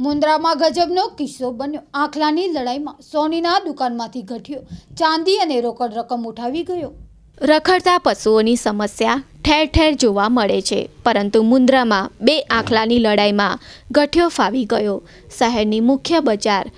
મુન્દ્રામાં ગજબનો કિસ્સો બન્યો. આખલાની લડાઈમાં સોનીના દુકાનમાંથી ઘટ્યો ચાંદી અને રોકડ રકમ ઉઠાવી ગયો. રખડતા પશુઓની સમસ્યા ઠેર ઠેર જોવા મળે છે. પરંતુ મુન્દ્રામાં બે આંખલાની લડાઈમાં ગઠિયો ફાવી ગયો. શહેરની મુખ્ય બજાર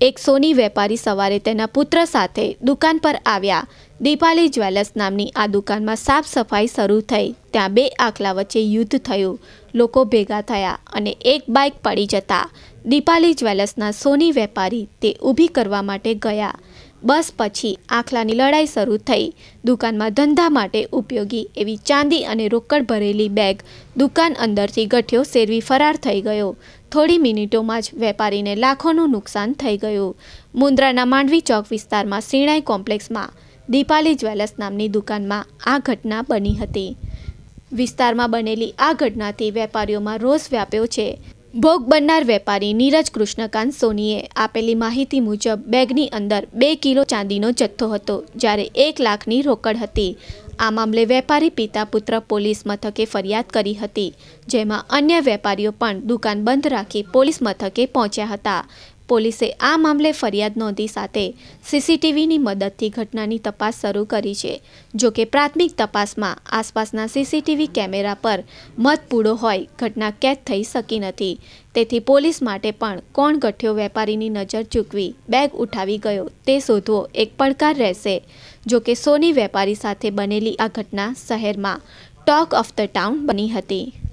એક સોની વેપારી સવારે તેના પુત્ર સાથે દુકાન પર આવ્યા. દીપાલી જ્વેલર્સ નામની આ દુકાનમાં સાફ સફાઈ શરૂ થઈ. ત્યાં બે આખલા વચ્ચે યુદ્ધ થયું. લોકો ભેગા થયા અને એક બાઇક પડી જતા. દીપાલી જ્વેલર્સના સોની વેપારી તે ઊભી કરવા માટે ગયા. બસ પછી આખલાની લડાઈ શરૂ થઈ. દુકાનમાં ધંધા માટે ઉપયોગી એવી ચાંદી અને રોકડ ભરેલી બેગ દુકાન અંદરથી ગઠિયો શેરવી ફરાર થઈ ગયો. થોડી મિનિટોમાં જ વેપારીને લાખોનું નુકસાન થઈ ગયું. મુન્દ્રાના માંડવી ચોક વિસ્તારમાં સિણાઈ કોમ્પ્લેક્સમાં દીપાલી જ્વેલર્સ નામની દુકાનમાં આ ઘટના બની હતી. વિસ્તારમાં બનેલી આ ઘટનાથી વેપારીઓમાં રોષ વ્યાપ્યો છે. ભોગ બનનાર વેપારી નીરજ કૃષ્ણકાંત સોનીએ આપેલી માહિતી મુજબ બેગની અંદર બે કિલો ચાંદીનો જથ્થો હતો, જ્યારે એક લાખની રોકડ હતી. આ મામલે વેપારી પિતા પુત્ર પોલીસ મથકે ફરિયાદ કરી હતી, જેમાં અન્ય વેપારીઓ પણ દુકાન બંધ રાખી પોલીસ મથકે પહોંચ્યા હતા. પોલીસે આ મામલે ફરિયાદ નોંધી સાથે સીસીટીવીની મદદથી ઘટનાની તપાસ શરૂ કરી છે. જોકે પ્રાથમિક તપાસમાં આસપાસના સીસીટીવી કેમેરા પર મતપૂડો હોય, ઘટના કેદ થઈ શકી નથી. તેથી પોલીસ માટે પણ કોણ ગઠ્યો વેપારીની નજર ચૂકવી બેગ ઉઠાવી ગયો તે શોધવો એક પડકાર રહેશે. જોકે સોની વેપારી સાથે બનેલી આ ઘટના શહેરમાં ટોક ઓફ ધ ટાઉન બની હતી.